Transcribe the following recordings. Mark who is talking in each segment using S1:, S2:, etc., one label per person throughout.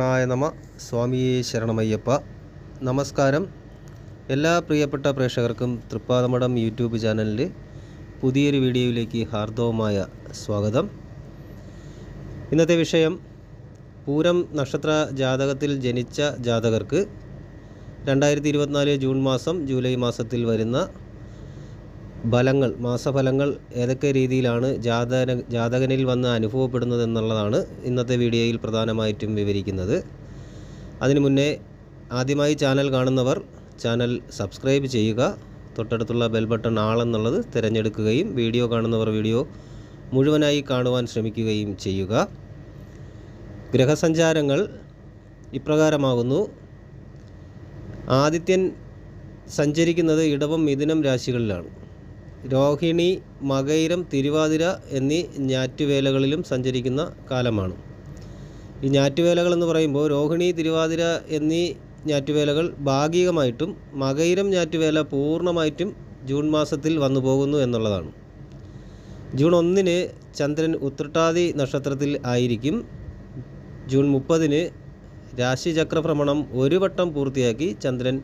S1: നാരായണായ നമ. സ്വാമി ശരണമയ്യപ്പ. നമസ്കാരം. എല്ലാ പ്രിയപ്പെട്ട പ്രേക്ഷകർക്കും തൃപ്പാദമഠം യൂട്യൂബ് ചാനലിന്റെ പുതിയൊരു വീഡിയോയിലേക്ക് ഹാർദവമായ സ്വാഗതം. ഇന്നത്തെ വിഷയം പൂരം നക്ഷത്ര ജാതകത്തിൽ ജനിച്ച ജാതകർക്ക് രണ്ടായിരത്തി ഇരുപത്തിനാല് ജൂൺ മാസം ജൂലൈ മാസത്തിൽ വരുന്ന ഫലങ്ങൾ മാസഫലങ്ങൾ ഏതൊക്കെ രീതിയിലാണ് ജാതക ജാതകനിൽ വന്ന് അനുഭവപ്പെടുന്നത് എന്നുള്ളതാണ് ഇന്നത്തെ വീഡിയോയിൽ പ്രധാനമായിട്ടും വിവരിക്കുന്നത്. അതിനു മുന്നേ ആദ്യമായി ചാനൽ കാണുന്നവർ ചാനൽ സബ്സ്ക്രൈബ് ചെയ്യുക തൊട്ടടുത്തുള്ള ബെൽ ബട്ടൺ ആളെന്നുള്ളത് തിരഞ്ഞെടുക്കുകയും വീഡിയോ കാണുന്നവർ വീഡിയോ മുഴുവനായി കാണുവാൻ ശ്രമിക്കുകയും ചെയ്യുക. ഗ്രഹസഞ്ചാരങ്ങൾ ഇപ്രകാരമാകുന്നു. ആദിത്യൻ സഞ്ചരിക്കുന്നത് ഇടവം മിഥുനം രാശികളിലാണ്. രോഹിണി മകയിരം തിരുവാതിര എന്നീ ഞാറ്റുവേലകളിലും സഞ്ചരിക്കുന്ന കാലമാണ്. ഈ ഞാറ്റുവേലകൾ എന്ന് പറയുമ്പോൾ രോഹിണി തിരുവാതിര എന്നീ ഞാറ്റുവേലകൾ ഭാഗികമായിട്ടും മകയിരം ഞാറ്റുവേല പൂർണമായിട്ടും ജൂൺ മാസത്തിൽ വന്നു പോകുന്നു എന്നുള്ളതാണ്. ജൂൺ ഒന്നിന് ചന്ദ്രൻ ഉത്രട്ടാതി നക്ഷത്രത്തിൽ ആയിരിക്കും. ജൂൺ മുപ്പതിന് രാശിചക്രഭ്രമണം ഒരു വട്ടം പൂർത്തിയാക്കി ചന്ദ്രൻ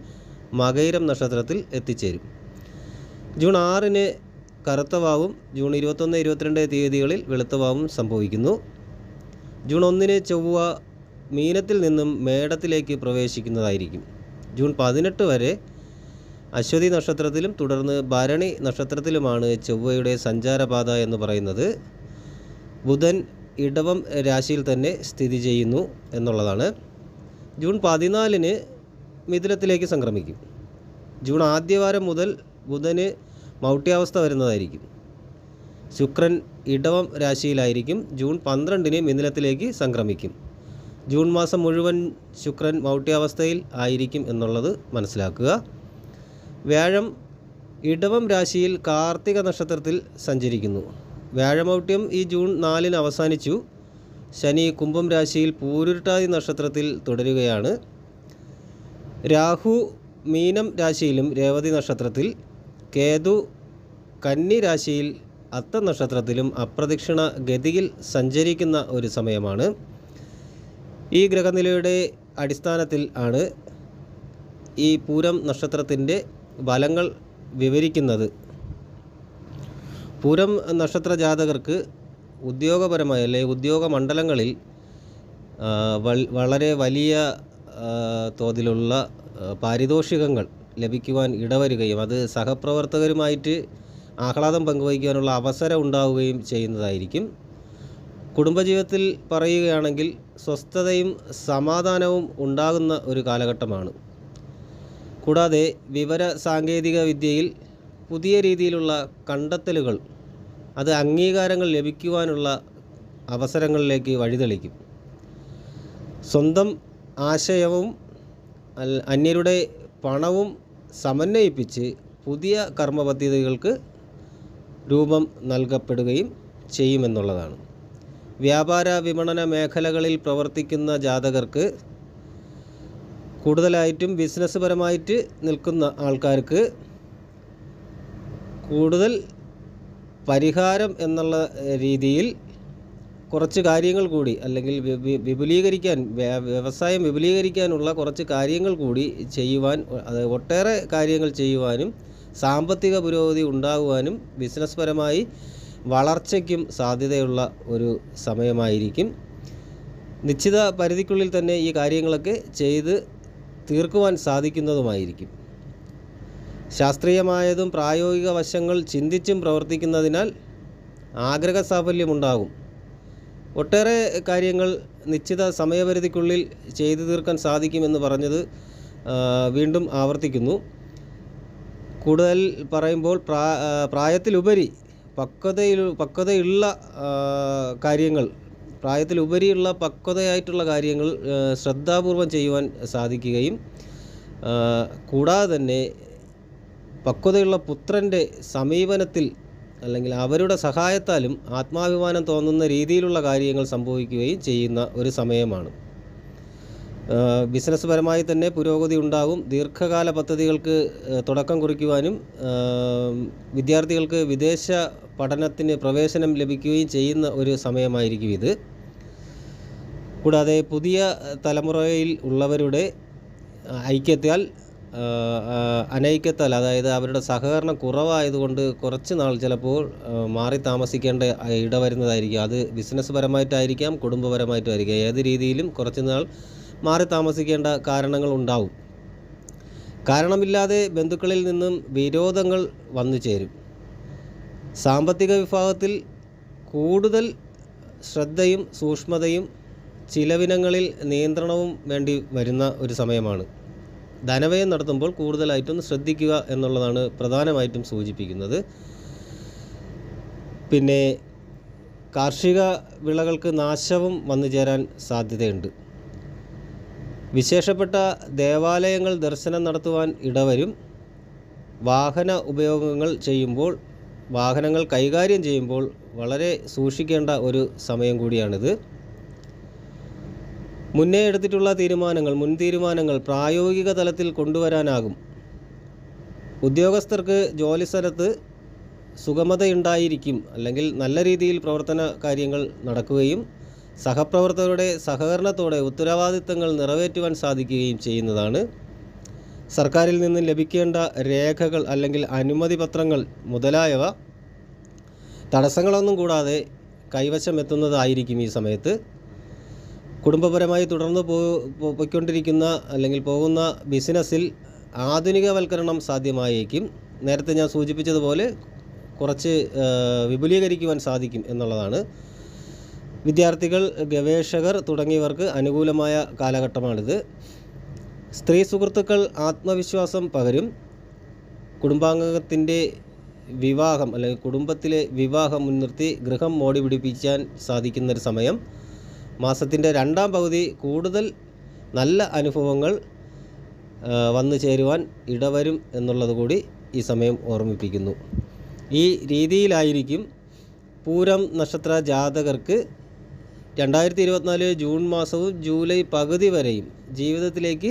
S1: മകയിരം നക്ഷത്രത്തിൽ എത്തിച്ചേരും. ജൂൺ ആറിന് കറുത്തവാവും ജൂൺ ഇരുപത്തൊന്ന് ഇരുപത്തിരണ്ട് തീയതികളിൽ വെളുത്തവാവും സംഭവിക്കുന്നു. ജൂൺ ഒന്നിന് ചൊവ്വ മീനത്തിൽ നിന്നും മേടത്തിലേക്ക് പ്രവേശിക്കുന്നതായിരിക്കും. ജൂൺ പതിനെട്ട് വരെ അശ്വതി നക്ഷത്രത്തിലും തുടർന്ന് ഭരണി നക്ഷത്രത്തിലുമാണ് ചൊവ്വയുടെ സഞ്ചാരപാത എന്ന് പറയുന്നത്. ബുധൻ ഇടവം രാശിയിൽ തന്നെ സ്ഥിതി ചെയ്യുന്നു എന്നുള്ളതാണ്. ജൂൺ പതിനാലിന് മിഥുനത്തിലേക്ക് സംക്രമിക്കും. ജൂൺ ആദ്യവാരം മുതൽ ബുധന് മൗട്ട്യാവസ്ഥ വരുന്നതായിരിക്കും. ശുക്രൻ ഇടവം രാശിയിലായിരിക്കും. ജൂൺ പന്ത്രണ്ടിന് മിഥുനത്തിലേക്ക് സംക്രമിക്കും. ജൂൺ മാസം മുഴുവൻ ശുക്രൻ മൗട്ട്യാവസ്ഥയിൽ ആയിരിക്കും എന്നുള്ളത് മനസ്സിലാക്കുക. വ്യാഴം ഇടവം രാശിയിൽ കാർത്തിക നക്ഷത്രത്തിൽ സഞ്ചരിക്കുന്നു. വ്യാഴമൗട്ട്യം ഈ ജൂൺ നാലിന് അവസാനിച്ചു. ശനി കുംഭം രാശിയിൽ പൂരുരുട്ടാതി നക്ഷത്രത്തിൽ തുടരുകയാണ്. രാഹു മീനം രാശിയിലും രേവതി നക്ഷത്രത്തിൽ കേതു കന്നി രാശിയിൽ അത്ത നക്ഷത്രത്തിലും അപ്രദക്ഷിണ ഗതിയിൽ സഞ്ചരിക്കുന്ന ഒരു സമയമാണ്. ഈ ഗ്രഹനിലയുടെ അടിസ്ഥാനത്തിൽ ആണ് ഈ പൂരം നക്ഷത്രത്തിന്റെ ഫലങ്ങൾ വിവരിക്കുന്നത്. പൂരം നക്ഷത്ര ജാതകർക്ക് ഉദ്യോഗപരമായ അല്ലെങ്കിൽ ഉദ്യോഗ മണ്ഡലങ്ങളിൽ വളരെ വലിയ തോതിലുള്ള പാരിതോഷികങ്ങൾ ലഭിക്കുവാൻ ഇടവരുകയും അത് സഹപ്രവർത്തകരുമായിട്ട് ആഹ്ലാദം പങ്കുവയ്ക്കുവാനുള്ള അവസരം ഉണ്ടാവുകയും ചെയ്യുന്നതായിരിക്കും. കുടുംബജീവിതത്തിൽ പറയുകയാണെങ്കിൽ സ്വസ്ഥതയും സമാധാനവും ഉണ്ടാകുന്ന ഒരു കാലഘട്ടമാണ്. കൂടാതെ വിവര സാങ്കേതിക വിദ്യയിൽ പുതിയ രീതിയിലുള്ള കണ്ടെത്തലുകൾ അത് അംഗീകാരങ്ങൾ ലഭിക്കുവാനുള്ള അവസരങ്ങളിലേക്ക് വഴിതെളിക്കും. സ്വന്തം ആശയവും അന്യരുടെ പണവും സമന്വയിപ്പിച്ച് പുതിയ കർമ്മ പദ്ധതികൾക്ക് രൂപം നൽകപ്പെടുകയും ചെയ്യുമെന്നുള്ളതാണ്. വ്യാപാര വിപണന മേഖലകളിൽ പ്രവർത്തിക്കുന്ന ജാതകർക്ക് കൂടുതലായിട്ടും ബിസിനസ് പരമായിട്ട് നിൽക്കുന്ന ആൾക്കാർക്ക് കൂടുതൽ പരിഹാരം എന്നുള്ള രീതിയിൽ കുറച്ച് കാര്യങ്ങൾ കൂടി അല്ലെങ്കിൽ വിപുലീകരിക്കാൻ വ്യവസായം വിപുലീകരിക്കാനുള്ള കുറച്ച് കാര്യങ്ങൾ കൂടി ചെയ്യുവാൻ ഒട്ടേറെ കാര്യങ്ങൾ ചെയ്യുവാനും സാമ്പത്തിക പുരോഗതി ഉണ്ടാകുവാനും ബിസിനസ് പരമായി വളർച്ചയ്ക്കും സാധ്യതയുള്ള ഒരു സമയമായിരിക്കും. നിശ്ചിത പരിധിക്കുള്ളിൽ തന്നെ ഈ കാര്യങ്ങളൊക്കെ ചെയ്ത് തീർക്കുവാൻ സാധിക്കുന്നതുമായിരിക്കും. ശാസ്ത്രീയമായതും പ്രായോഗിക വശങ്ങൾ ചിന്തിച്ചും പ്രവർത്തിക്കുന്നതിനാൽ ആഗ്രഹ സാഫല്യമുണ്ടാകും ഒട്ടേറെ കാര്യങ്ങൾ നിശ്ചിത സമയപരിധിക്കുള്ളിൽ ചെയ്തു തീർക്കാൻ സാധിക്കുമെന്ന് പറഞ്ഞത് വീണ്ടും ആവർത്തിക്കുന്നു. കൂടുതൽ പറയുമ്പോൾ പ്രാ പ്രായത്തിലുപരി പക്വതയിൽ പക്വതയുള്ള കാര്യങ്ങൾ പ്രായത്തിലുപരിയുള്ള പക്വതയായിട്ടുള്ള കാര്യങ്ങൾ ശ്രദ്ധാപൂർവം ചെയ്യുവാൻ സാധിക്കുകയും കൂടാതെ തന്നെ പക്വതയുള്ള പുത്രന്റെ സമീപനത്തിൽ അല്ലെങ്കിൽ അവരുടെ സഹായത്താലും ആത്മാഭിമാനം തോന്നുന്ന രീതിയിലുള്ള കാര്യങ്ങൾ സംഭവിക്കുകയും ചെയ്യുന്ന ഒരു സമയമാണ്. ബിസിനസ് പരമായി തന്നെ പുരോഗതി ഉണ്ടാകും ദീർഘകാല പദ്ധതികൾക്ക് തുടക്കം കുറിക്കുവാനും വിദ്യാർത്ഥികൾക്ക് വിദേശ പഠനത്തിന് പ്രവേശനം ലഭിക്കുകയും ചെയ്യുന്ന ഒരു സമയമായിരിക്കും ഇത്. കൂടാതെ പുതിയ തലമുറയിൽ ഉള്ളവരുടെ ഐക്യത്താൽ അനൈക്യത്താൽ അതായത് അവരുടെ സഹകരണം കുറവായതുകൊണ്ട് കുറച്ച് നാൾ ചിലപ്പോൾ മാറി താമസിക്കേണ്ട ഇടവരുന്നതായിരിക്കും. അത് ബിസിനസ് പരമായിട്ടായിരിക്കാം കുടുംബപരമായിട്ടായിരിക്കാം. ഏത് രീതിയിലും കുറച്ച് നാൾ മാറി താമസിക്കേണ്ട കാരണങ്ങൾ ഉണ്ടാവും. കാരണമില്ലാതെ ബന്ധുക്കളിൽ നിന്നും വിരോധങ്ങൾ വന്നു ചേരും. സാമ്പത്തിക വിഭാഗത്തിൽ കൂടുതൽ ശ്രദ്ധയും സൂക്ഷ്മതയും ചിലവിനങ്ങളിൽ നിയന്ത്രണവും വേണ്ടി വരുന്ന ഒരു സമയമാണ്. ധനവ്യയം നടത്തുമ്പോൾ കൂടുതലായിട്ടും ശ്രദ്ധിക്കുക എന്നുള്ളതാണ് പ്രധാനമായിട്ടും സൂചിപ്പിക്കുന്നത്. പിന്നെ കാർഷിക വിളകൾക്ക് നാശവും വന്നു ചേരാൻ സാധ്യതയുണ്ട്. വിശേഷപ്പെട്ട ദേവാലയങ്ങൾ ദർശനം നടത്തുവാൻ ഇടവരും. വാഹന ഉപയോഗങ്ങൾ ചെയ്യുമ്പോൾ വാഹനങ്ങൾ കൈകാര്യം ചെയ്യുമ്പോൾ വളരെ സൂക്ഷിക്കേണ്ട ഒരു സമയം കൂടിയാണിത്. മുന്നേ എടുത്തിട്ടുള്ള തീരുമാനങ്ങൾ മുൻ തീരുമാനങ്ങൾ പ്രായോഗിക തലത്തിൽ കൊണ്ടുവരാനാകും. ഉദ്യോഗസ്ഥർക്ക് ജോലി ജോലിസ്ഥലത്ത് സുഗമതയുണ്ടായിരിക്കും. അല്ലെങ്കിൽ നല്ല രീതിയിൽ പ്രവർത്തന കാര്യങ്ങൾ നടക്കുകയും സഹപ്രവർത്തകരുടെ സഹകരണത്തോടെ ഉത്തരവാദിത്തങ്ങൾ നിറവേറ്റുവാൻ സാധിക്കുകയും ചെയ്യുന്നതാണ്. സർക്കാരിൽ നിന്ന് ലഭിക്കേണ്ട രേഖകൾ അല്ലെങ്കിൽ അനുമതി പത്രങ്ങൾ മുതലായവ തടസ്സങ്ങളൊന്നും കൂടാതെ കൈവശം എത്തുന്നതായിരിക്കും ഈ സമയത്ത്. കുടുംബപരമായി തുടർന്ന് പോയിക്കൊണ്ടിരിക്കുന്ന അല്ലെങ്കിൽ പോകുന്ന ബിസിനസ്സിൽ ആധുനികവൽക്കരണം സാധ്യമായേക്കും. നേരത്തെ ഞാൻ സൂചിപ്പിച്ചതുപോലെ കുറച്ച് വിപുലീകരിക്കുവാൻ സാധിക്കും എന്നുള്ളതാണ്. വിദ്യാർത്ഥികൾ ഗവേഷകർ തുടങ്ങിയവർക്ക് അനുകൂലമായ കാലഘട്ടമാണിത്. സ്ത്രീ സുഹൃത്തുക്കൾ ആത്മവിശ്വാസം പകരും. കുടുംബാംഗത്തിന്റെ വിവാഹം അല്ലെങ്കിൽ കുടുംബത്തിലെ വിവാഹം മുൻനിർത്തി ഗൃഹം മോടി പിടിപ്പിക്കാൻ സാധിക്കുന്നൊരു സമയം. മാസത്തിന്റെ രണ്ടാം പകുതി കൂടുതൽ നല്ല അനുഭവങ്ങൾ വന്നു ചേരുവാൻ ഇടവരും എന്നുള്ളത് കൂടി ഈ സമയം ഓർമ്മിപ്പിക്കുന്നു. ഈ രീതിയിലായിരിക്കും പൂരം നക്ഷത്ര ജാതകർക്ക് രണ്ടായിരത്തി ഇരുപത്തിനാല് ജൂൺ മാസവും ജൂലൈ പകുതി വരെയും ജീവിതത്തിലേക്ക്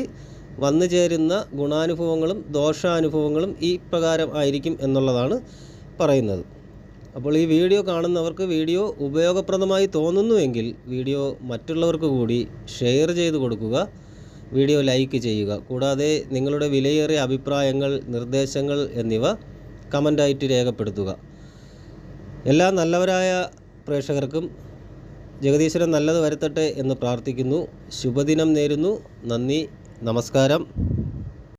S1: വന്നു ചേരുന്ന ഗുണാനുഭവങ്ങളും ദോഷാനുഭവങ്ങളും ഈ പ്രകാരം ആയിരിക്കും എന്നുള്ളതാണ് പറയുന്നത്. അപ്പോൾ ഈ വീഡിയോ കാണുന്നവർക്ക് വീഡിയോ ഉപയോഗപ്രദമായി തോന്നുന്നുവെങ്കിൽ വീഡിയോ മറ്റുള്ളവർക്ക് കൂടി ഷെയർ ചെയ്ത് കൊടുക്കുക വീഡിയോ ലൈക്ക് ചെയ്യുക. കൂടാതെ നിങ്ങളുടെ വിലയേറിയ അഭിപ്രായങ്ങൾ നിർദ്ദേശങ്ങൾ എന്നിവ കമന്റായിട്ട് രേഖപ്പെടുത്തുക. എല്ലാ നല്ലവരായ പ്രേക്ഷകർക്കും ജഗദീശ്വരൻ നല്ലത് വരുത്തട്ടെ എന്ന് പ്രാർത്ഥിക്കുന്നു. ശുഭദിനം നേരുന്നു. നന്ദി. നമസ്കാരം.